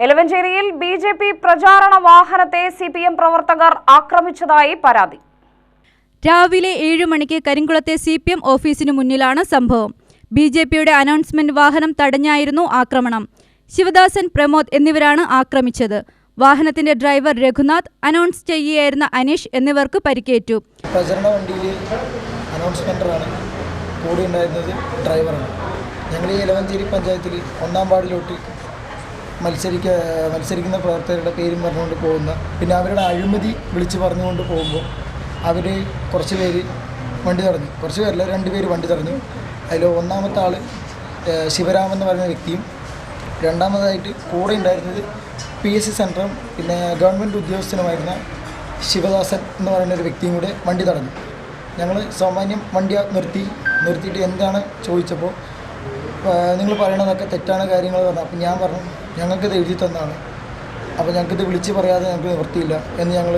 എലവഞ്ചേരിയിൽ B J P പ്രചാരണ വാഹനത്തെ C P M പ്രവർത്തകർ ആക്രമിച്ചതായി പരാതി. രാവിലെ ഏഴു മണിക്ക് കരിങ്കുളത്തെ സി പി എം ഓഫീസിനു മുന്നിലാണ് സംഭവം. ബി ജെ പിയുടെ അനൗൺസ്മെന്റ് വാഹനം തടഞ്ഞായിരുന്നു ആക്രമണം. ശിവദാസൻ പ്രമോദ് എന്നിവരാണ് ആക്രമിച്ചത്. വാഹനത്തിന്റെ ഡ്രൈവർ രഘുനാഥ് അനൗൺസ് ചെയ്യുകയായിരുന്ന അനീഷ് എന്നിവർക്ക് പരിക്കേറ്റു. പ്രചരണ വണ്ടിയിൽ അനൗൺസ്മെന്ററാണ് കൂടി ഉണ്ടായിരുന്നത് ഡ്രൈവറാണ്. ഞങ്ങൾ ഈ ഇലവഞ്ചേരി പഞ്ചായത്തിൽ ഒന്നാം വാർഡിലോട്ട് മത്സരിക്ക മത്സരിക്കുന്ന പ്രവർത്തകരുടെ പേരും പറഞ്ഞുകൊണ്ട് പോകുന്ന പിന്നെ അവരുടെ അഴിമതി വിളിച്ച് പറഞ്ഞുകൊണ്ട് പോകുമ്പോൾ അവർ കുറച്ച് പേര് വണ്ടി തടഞ്ഞു. കുറച്ച് പേരല്ല രണ്ട് പേര് വണ്ടി തടഞ്ഞു. അതിൽ ഒന്നാമത്തെ ആൾ ശിവരാമൻ എന്ന് പറയുന്ന വ്യക്തിയും രണ്ടാമതായിട്ട് കൂടെ ഉണ്ടായിരുന്നത് പി എസ് സി സെന്ററും പിന്നെ ഗവൺമെന്റ് ഉദ്യോഗസ്ഥനുമായിരുന്ന ശിവദാസൻ എന്ന് പറയുന്ന ഒരു വ്യക്തിയും കൂടെ വണ്ടി തടഞ്ഞു. ഞങ്ങൾ സാമാന്യം വണ്ടി നിർത്തി നിർത്തിയിട്ട് എന്താണ് ചോദിച്ചപ്പോൾ നിങ്ങൾ പറയണതൊക്കെ തെറ്റാണ് കാര്യങ്ങൾ പറഞ്ഞു അപ്പം ഞാൻ പറഞ്ഞു ഞങ്ങൾക്കിത് എഴുതി തന്നാണ്. അപ്പോൾ ഞങ്ങൾക്കിത് വിളിച്ച് പറയാതെ ഞങ്ങൾക്ക് നിവൃത്തിയില്ല എന്ന് ഞങ്ങൾ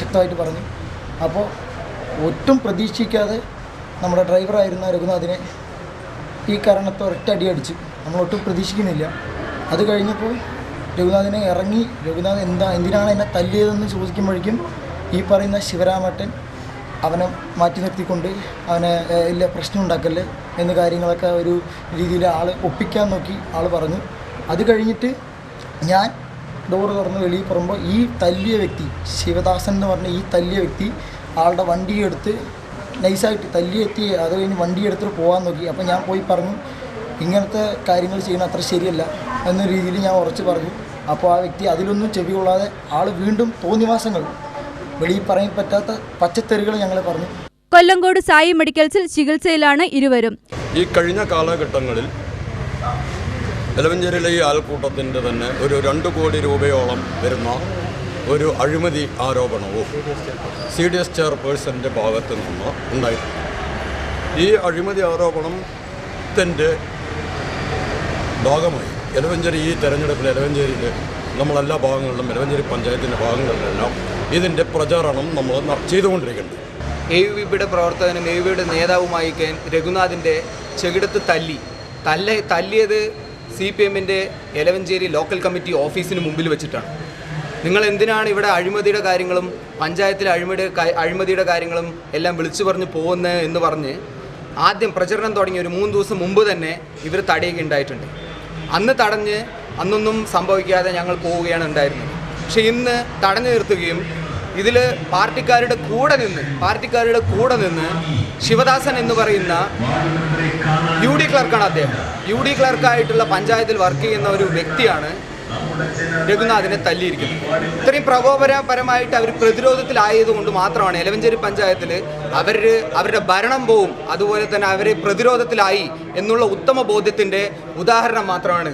ശക്തമായിട്ട് പറഞ്ഞു. അപ്പോൾ ഒട്ടും പ്രതീക്ഷിക്കാതെ നമ്മുടെ ഡ്രൈവറായിരുന്ന രഘുനാഥിനെ ഈ കാരണത്തെ ഒരൊറ്റ അടി അടിച്ചു നമ്മളൊട്ടും പ്രതീക്ഷിക്കുന്നില്ല. അത് കഴിഞ്ഞപ്പോൾ രഘുനാഥിനെ ഇറങ്ങി രഘുനാഥ് എന്താ എന്തിനാണ് എന്നെ തല്ലിയതെന്ന് ചോദിക്കുമ്പോഴേക്കും ഈ പറയുന്ന ശിവരാമേട്ടൻ അവനെ മാറ്റി നിർത്തിക്കൊണ്ട് അവനെ ഇല്ല പ്രശ്നം ഉണ്ടാക്കല്ലേ? എന്ന് കാര്യങ്ങളൊക്കെ ഒരു രീതിയിൽ ആൾ ഒപ്പിക്കാൻ നോക്കി ആൾ പറഞ്ഞു. അത് കഴിഞ്ഞിട്ട് ഞാൻ ഡോറ് തുറന്ന് വെളിയിൽ പറയുമ്പോൾ ഈ തല്ലിയ വ്യക്തി ശിവദാസൻ എന്ന് പറഞ്ഞ ഈ തല്ലിയ വ്യക്തി ആളുടെ വണ്ടി എടുത്ത് നൈസായിട്ട് തല്ലി എത്തി അത് കഴിഞ്ഞ് വണ്ടി എടുത്തിട്ട് പോകാൻ നോക്കി. അപ്പോൾ ഞാൻ പോയി പറഞ്ഞു ഇങ്ങനത്തെ കാര്യങ്ങൾ ചെയ്യുന്ന അത്ര ശരിയല്ല എന്ന രീതിയിൽ ഞാൻ ഉറച്ച് പറഞ്ഞു. അപ്പോൾ ആ വ്യക്തി അതിലൊന്നും ചെവി കൊള്ളാതെ ആൾ വീണ്ടും തോന്നിവാസങ്ങൾ വെളിയിൽ പറയാൻ പറ്റാത്ത പച്ചത്തെറികൾ ഞങ്ങൾ പറഞ്ഞു. കൊല്ലങ്കോട് സായി മെഡിക്കൽസിൽ ചികിത്സയിലാണ് ഇരുവരും. ഈ കഴിഞ്ഞ കാലഘട്ടങ്ങളിൽ എലവഞ്ചേരിയിലെ ഈ ആൾക്കൂട്ടത്തിന്റെ തന്നെ ഒരു രണ്ട് കോടി രൂപയോളം വരുന്ന ഒരു അഴിമതി ആരോപണവും സി ഡി എസ് ചെയർപേഴ്സന്റെ ഭാഗത്ത് നിന്ന് ഉണ്ടായിട്ടുണ്ട്. ഈ അഴിമതി ആരോപണത്തിന്റെ ഭാഗമായി എലവഞ്ചേരി ഈ തെരഞ്ഞെടുപ്പിൽ എലവഞ്ചേരിയിൽ നമ്മളെല്ലാ ഭാഗങ്ങളിലും എലവഞ്ചേരി പഞ്ചായത്തിന്റെ ഭാഗങ്ങളിലെല്ലാം ഇതിന്റെ പ്രചാരണം നമ്മൾ ചെയ്തുകൊണ്ടിരിക്കുന്നത് എ യു വി പിയുടെ പ്രവർത്തകനും എ യു വിയുടെ നേതാവുമായി രഘുനാഥിന്റെ ചെകിടത്ത് തല്ലി. തല്ല തല്ലിയത് സി പി എമ്മിന്റെ എലവഞ്ചേരി ലോക്കൽ കമ്മിറ്റി ഓഫീസിന് മുമ്പിൽ വെച്ചിട്ടാണ്. നിങ്ങൾ എന്തിനാണ് ഇവിടെ അഴിമതിയുടെ കാര്യങ്ങളും പഞ്ചായത്തിലെ അഴിമതി അഴിമതിയുടെ കാര്യങ്ങളും എല്ലാം വിളിച്ചു പറഞ്ഞ് പോകുന്നത് എന്ന് പറഞ്ഞ് ആദ്യം പ്രചരണം തുടങ്ങി ഒരു മൂന്ന് ദിവസം മുമ്പ് തന്നെ ഇവർ തടയുക ഉണ്ടായിട്ടുണ്ട്. അന്ന് തടഞ്ഞ് അന്നൊന്നും സംഭവിക്കാതെ ഞങ്ങൾ പോവുകയാണ് ഉണ്ടായിരുന്നത്. പക്ഷേ ഇന്ന് തടഞ്ഞു നിർത്തുകയും ഇതിൽ പാർട്ടിക്കാരുടെ കൂടെ നിന്ന് പാർട്ടിക്കാരുടെ കൂടെ നിന്ന് ശിവദാസൻ എന്ന് പറയുന്ന യു ഡി ക്ലർക്കാണ് അദ്ദേഹം. യു ഡി ക്ലർക്കായിട്ടുള്ള പഞ്ചായത്തിൽ വർക്ക് ചെയ്യുന്ന ഒരു വ്യക്തിയാണ് രഘുനാഥിനെ തല്ലിയിരിക്കുന്നത്. ഇത്രയും പ്രകോപനപരമായിട്ട് അവർ പ്രതിരോധത്തിലായതുകൊണ്ട് മാത്രമാണ് എലവഞ്ചേരി പഞ്ചായത്തിൽ അവർ അവരുടെ ഭരണം പോവും അതുപോലെ തന്നെ അവരെ പ്രതിരോധത്തിലായി എന്നുള്ള ഉത്തമ ബോധ്യത്തിന്റെ ഉദാഹരണം മാത്രമാണ്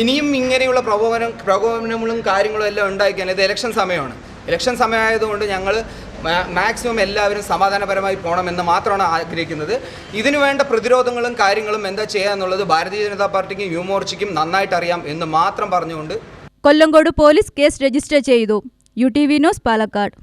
ഇനിയും ഇങ്ങനെയുള്ള പ്രകോപനം പ്രകോപനങ്ങളും കാര്യങ്ങളും എല്ലാം ഉണ്ടാക്കിയാൽ ഇത് ഇലക്ഷൻ സമയമാണ്. ഇലക്ഷൻ സമയമായതുകൊണ്ട് ഞങ്ങൾ മാക്സിമം എല്ലാവരും സമാധാനപരമായി പോകണമെന്ന് മാത്രമാണ് ആഗ്രഹിക്കുന്നത്. ഇതിനു വേണ്ട പ്രതിരോധങ്ങളും കാര്യങ്ങളും എന്താ ചെയ്യുക എന്നുള്ളത് ഭാരതീയ ജനതാ പാർട്ടിക്കും യുവമോർച്ചയ്ക്കും നന്നായിട്ട് അറിയാം എന്ന് മാത്രം പറഞ്ഞുകൊണ്ട് കൊല്ലങ്കോട് പോലീസ് കേസ് രജിസ്റ്റർ ചെയ്തു. U T V news Palakkad.